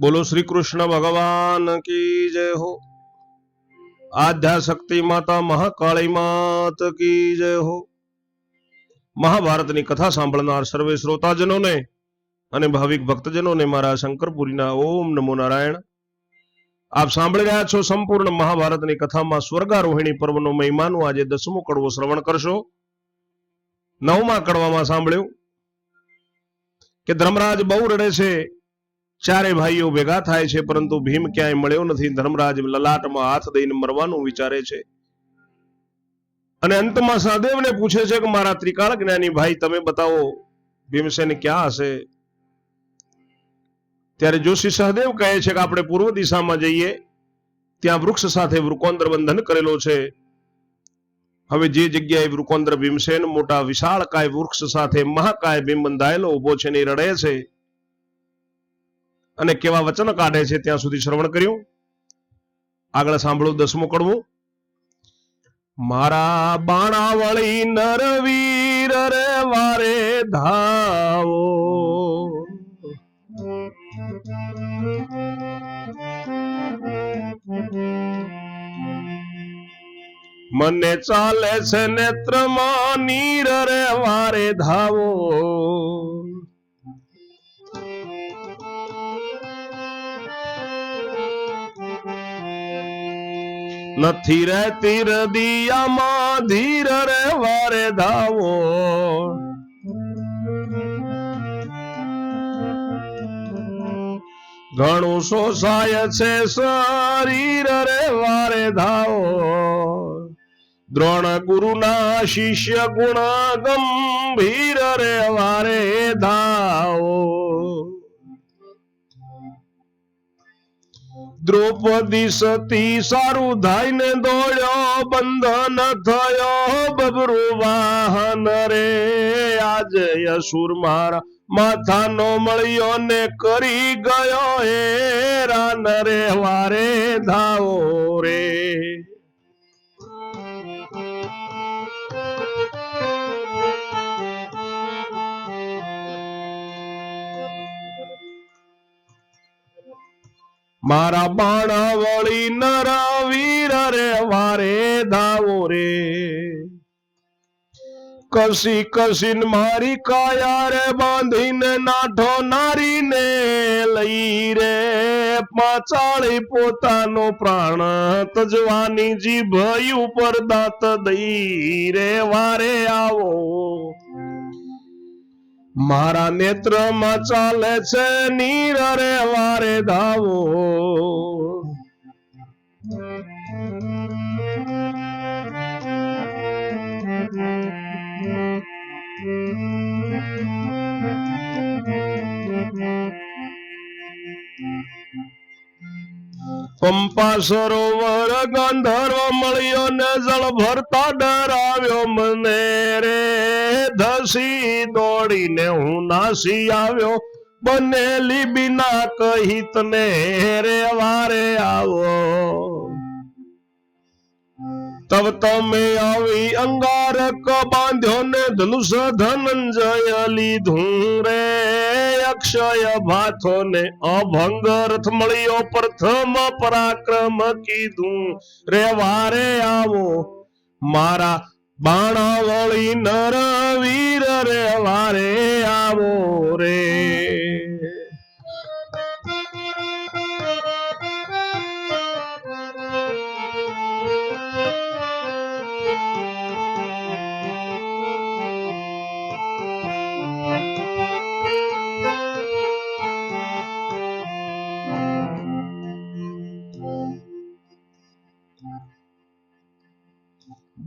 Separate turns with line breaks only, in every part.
બોલો શ્રી કૃષ્ણ ભગવાન કી જય હો. આધ્યાશક્તિ માતા મહાકાળી માત કી જય હો. મહાભારતની કથા સાંભળનાર સર્વે શ્રોતાજનોને અને ભાવિક ભક્તજનોને મારા શંકરપુરીના ઓમ નમો નારાયણ. આપ સાંભળી રહ્યા છો સંપૂર્ણ મહાભારતની કથામાં સ્વર્ગારોહિણી પર્વનો મહિમાનું આજે દસમો કડવો શ્રવણ કરશો. નવમા કડવામાં સાંભળ્યું કે ધર્મરાજ બહુ રડે છે ચારે ભાઈઓ ભેગા થાય છે, પરંતુ ભીમ ક્યાંય મળ્યો નથી. ધર્મરાજ લલાટમાં હાથ દઈને મરવાનું વિચારે છે. અને અંતમાં સહદેવને પૂછે છે કે, મારા ત્રિકાળ જ્ઞાની ભાઈ, તમે બતાવો, ભીમસેન ક્યાં હશે? ત્યારે જોશી સહદેવ કહે છે કે, આપણે પૂર્વ દિશામાં જઈએ. ત્યાં વૃક્ષ સાથે વૃકોંદર બંધન કરેલો છે. હવે જે જગ્યાએ વૃકોંદ્ર ભીમસેન, મોટા વિશાળ કાય વૃક્ષ સાથે મહાકાય ભીમ બંધાયેલો ઊભો છે ને રડે છે. અને કેવા વચન કાઢે છે ત્યાં સુધી શ્રવણ કર્યું? આગળ સાંભળો દસમો કડવું મારા બાણાવળી નરવીર રે વારે ધાવો. મને ચાલે છે નેત્રમાં નીર રે વારે ધાવો. નથી રહેતી હૃદયામાં ધીર રે વારે ધાવો. ઘણું શોષાય છે શરીર રે વારે ધાવો. દ્રોણ ગુરુના શિષ્ય ગુણ ગંભીર રે વારે ધાવો. દ્રૌપદી સતી સારું ધાઈને દોડ્યો, બંધન થયો, બબરુ વાહન રે. આજે અસુર મારા માથાનો મળ્યો ને કરી ગયો હે રાન રે વારે ધાવો રે. મારા બાણા વળી નર વીર રે, વારે ધાવો રે. કસી કસીન મારી કાયા રે, બાંધીને નાઠો નારીને લઈ રે. પાચાળી પોતાનો પ્રાણ તજવાની જીભ ઉપર દાંત દઈ રે. વારે આવો. મારા નેત્રમાં ચાલે છે નીર રે વારે ધાવો. પંપા સરોવર ગંધર્વ મળ્યો ને જળ ભરતા ડરાવ્યો મને રે. ધસી દોડીને હું નાસી આવ્યો. બનેલી બિના કહી તને રે, વારે આવો. તબ તમે આવી અંગારક બાંધ્યો ને ધનુષ ધનંજય લીધું રે અક્ષય ભાથો ને અભંગ રથ મળ્યો પ્રથમ પરાક્રમ કીધું રે વારે આવો મારા બાણાવળી નર વીર રે વારે આવો રે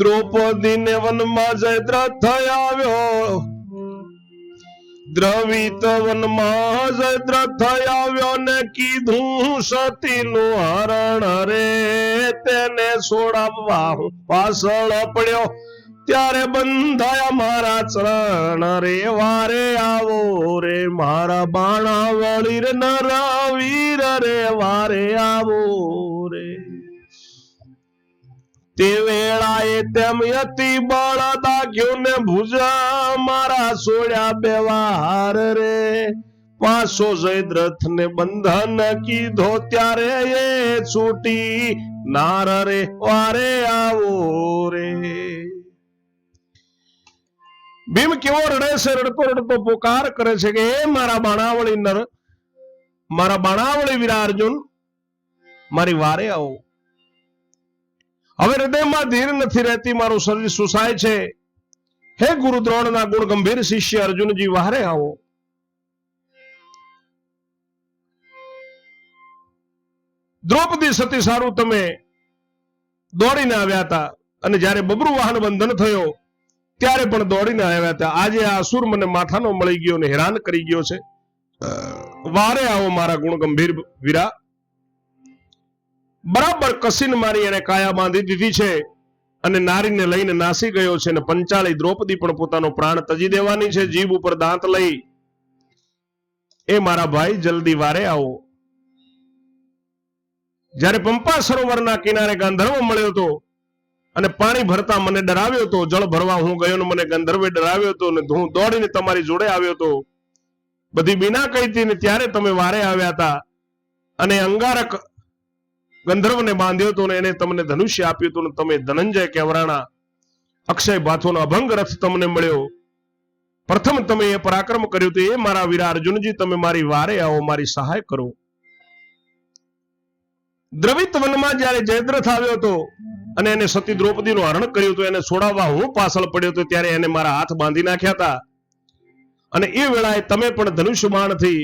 દ્રૌપદીને વનમાં જયદ્રથ આવ્યો દ્રવિત વનમાં જયદ્રથ આવ્યો ને કીધું સતી નું હરણ રે તેને છોડાવવા પાછળ પડ્યો. ત્યારે બંધાયા મારા ચરણ રે, વારે આવો રે, મારા બાણા વળી રે, નરા વીર રે, વારે આવો રે. તે વેળાએ તેમ યતિ બળ દાગ્યું ને મારા સોળ્યા બેવાર રે. પાછો જયદ્રથ ને બંધન કીધો ત્યારે એ છૂટી નાર રે, વારે આવો રે. ભીમ કેવો રડે છે, રડતો રડતો પોકાર કરે છે કે, એ મારા બાણાવળી નર, મારા બાણાવળી વીરા અર્જુન મારી વારે આવો. હવે હૃદયમાં ધીર નથી રહેતી, મારું શરીર સુસાય છે. હે ગુરુ દ્રોણના ગુણ ગંભીર શિષ્ય અર્જુનજી વારે આવો. દ્રૌપદી સતી સારું તમે દોડીને આવ્યા હતા અને જ્યારે બબરુ વાહન બંધન થયો, ત્યારે પણ દોડીને આવ્યા હતા. આજે આ અસુર મને માથાનો મળી ગયો ને હેરાન કરી ગયો છે. વારે આવો મારા ગુણ ગંભીર વીરા. બરાબર કસીન મારી એને કાયા બાંધી દીધી છે. અને નારીને લઈને નાસી ગયો છે અને પંચાળી દ્રૌપદી પણ પોતાનો પ્રાણ તજી દેવાની છે, જીભ ઉપર દાંત લઈ. એ મારા ભાઈ, જલ્દી વારે આવો. જ્યારે પંપા સરોવરના કિનારે ગાંધર્વ મળ્યો હતો અને પાણી ભરતા મને ડરાવ્યો હતો, જળ ભરવા હું ગયો ને મને ગંધર્વે ડરાવ્યો હતો ને હું દોડીને તમારી જોડે આવ્યો હતો. બધી બીના કહીતી ને ત્યારે તમે વારે આવ્યા હતા. અને અંગારક ગંધર્વને બાંધ્યો હતો ને એને તમને ધનુષ્ય આપ્યું હતું તમે ધનંજય કેવરાણા, અક્ષય ભાથોનો અભંગ રથ તમને મળ્યો. પ્રથમ તમે એ પરાક્રમ કર્યું તો એ મારા વીરા અર્જુનજી, તમે મારી વારે આવો, મારી સહાય કરો. દ્રવિત વનમાં જ્યારે જયદ્રથ આવ્યો હતો અને એને સતી દ્રૌપદીનું હરણ કર્યું હતું, એને છોડાવવા હું પાછળ પડ્યો હતો, ત્યારે એને મારા હાથ બાંધી નાખ્યા હતા. અને એ વેળાએ તમે પણ ધનુષ્ય બાણથી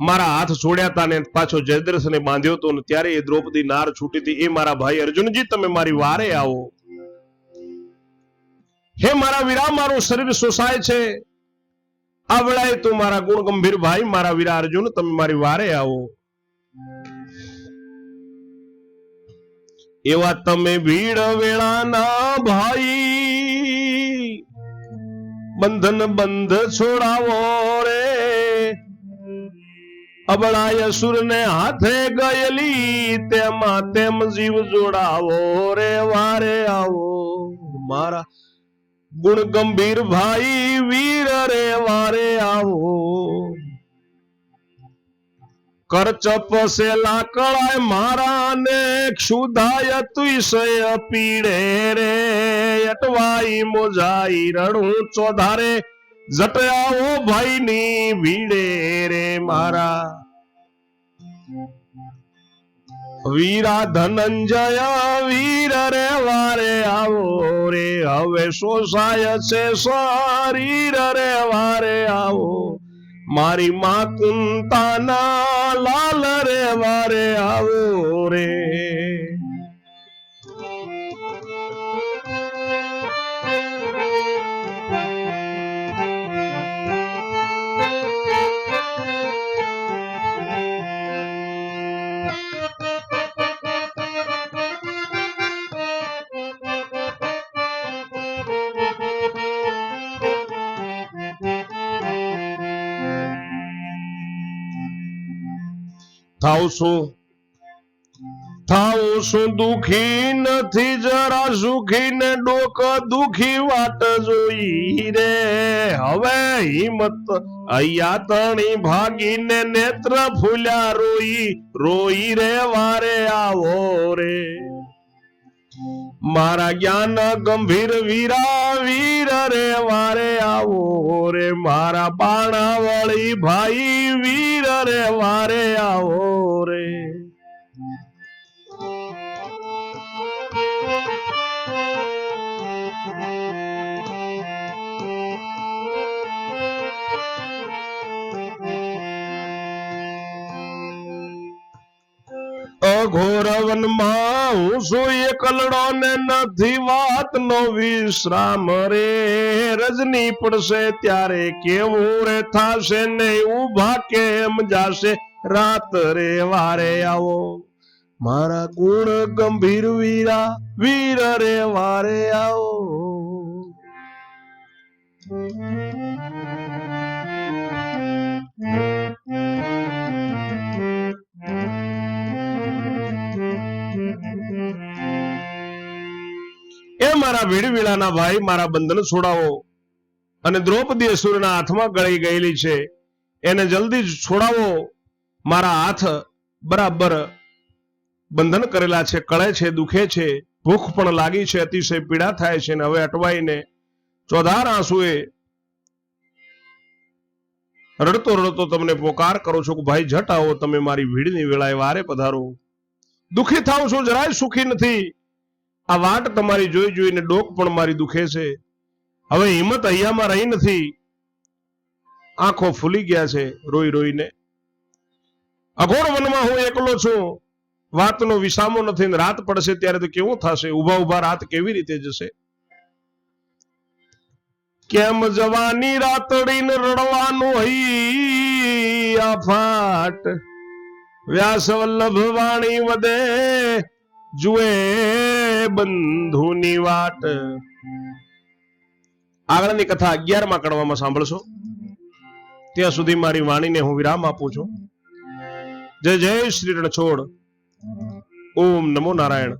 મારા હાથ છોડ્યા હતા ને પાછો જયદ્રથને બાંધ્યો હતો ને ત્યારે એ દ્રૌપદી નાર છૂટી હતી. એ મારા ભાઈ અર્જુનજી, તમે મારી વારે આવો. હે મારા વીરા મારું શરીર શોષાય છે. આ વેળાએ તું મારા ગુણ ગંભીર ભાઈ, મારા વીરા અર્જુન, તમે મારી વારે આવો. એવા તમે ભીડ વેળાના ભાઈ, બંધન બંધ છોડાવો અબળાય સુર ને હાથે ગયેલી, તેમાં તેમ જીવ જોડાવો રે, વારે આવો. મારા ગુણ ગંભીર ભાઈ, વીર રે, વારે આવો. કરચપ સે લાકડાય મારા ને ક્ષુધાય તુષય પીડે રે, અટવાઈ મોજાઈ રણું ચોધારે. જટયાઓ ભાઈ ની ભીડે રે મારા. વીરા ધનંજય, વીર રે વારે આવો રે. હવે શોષાય છે શરીર રે વારે આવો. મારી માં કુંતાના લાલ રે વારે આવો રે. થાવ શું થાવ શું દુખી નથી, જરા સુખી ને ડોક દુખી વાટ જોઈ રે. હવે હિંમત અહીંયા તણી ભાગીને નેત્ર ફૂલ્યા રોઈ રોઈ રે, વારે આવો રે. મારા જ્ઞાન ગંભીર વીરા વીર રે, વારે આવો રે. મારા બાણાવળી ભાઈ વીર રે, વારે આવો રે. અઘોર વનમાં હું નથી વાત નો વિશ્રામ રે. રજની પડશે ત્યારે કેવું રે થાશે, ને ઊભા કેમ જાશે? રાત રે વારે આવો. મારા ગુણ ગંભીર વીરા, વીર રે વારે આવો. મારા ભીડવીડાના ભાઈ મારા બંધન છોડાવો. અને દ્રૌપદી અસુરના હાથમાં ગળી ગયેલી છે. એને જલ્દી છોડાવો. મારા હાથ બરાબર બંધન કરેલા છે, કળે છે, દુખે છે. ભૂખ પણ લાગી છે, અતિશય પીડા થાય છે ને હવે અટવાઈને ચોધાર આંસુએ રડતો રડતો તમને પોકાર કરો છો કે ભાઈ જટ આવો, તમે મારી ભીડની વેળાએ વારે પધારો. દુખી થાવ છું, જરાય સુખી નથી. આ વાટ તમારી જોઈ જોઈને ડોક પણ મારી દુખે છે. હવે હિંમત અહીંયામાં રહી નથી. આંખો ફૂલી ગયા છે રોઈ રોઈને. અઘોર વનમાં હું એકલો છું. વાતનો વિસામો નથી ને રાત પડશે ત્યારે તો કેવું થશે? ઊભા ઊભા રાત કેવી રીતે જશે? કેમ જવાની રાતડીને રડવાનું હઈ આ ફાટ? વ્યાસ વલ્લભ વાણી વધે જુએ બંધુની વાટ. આગળની કથા અગિયારમાં કડવામાં સાંભળશો. ત્યાં સુધી મારી વાણીને હું વિરામ આપું છું. જય જય શ્રી રણછોડ. ઓમ નમો નારાયણ.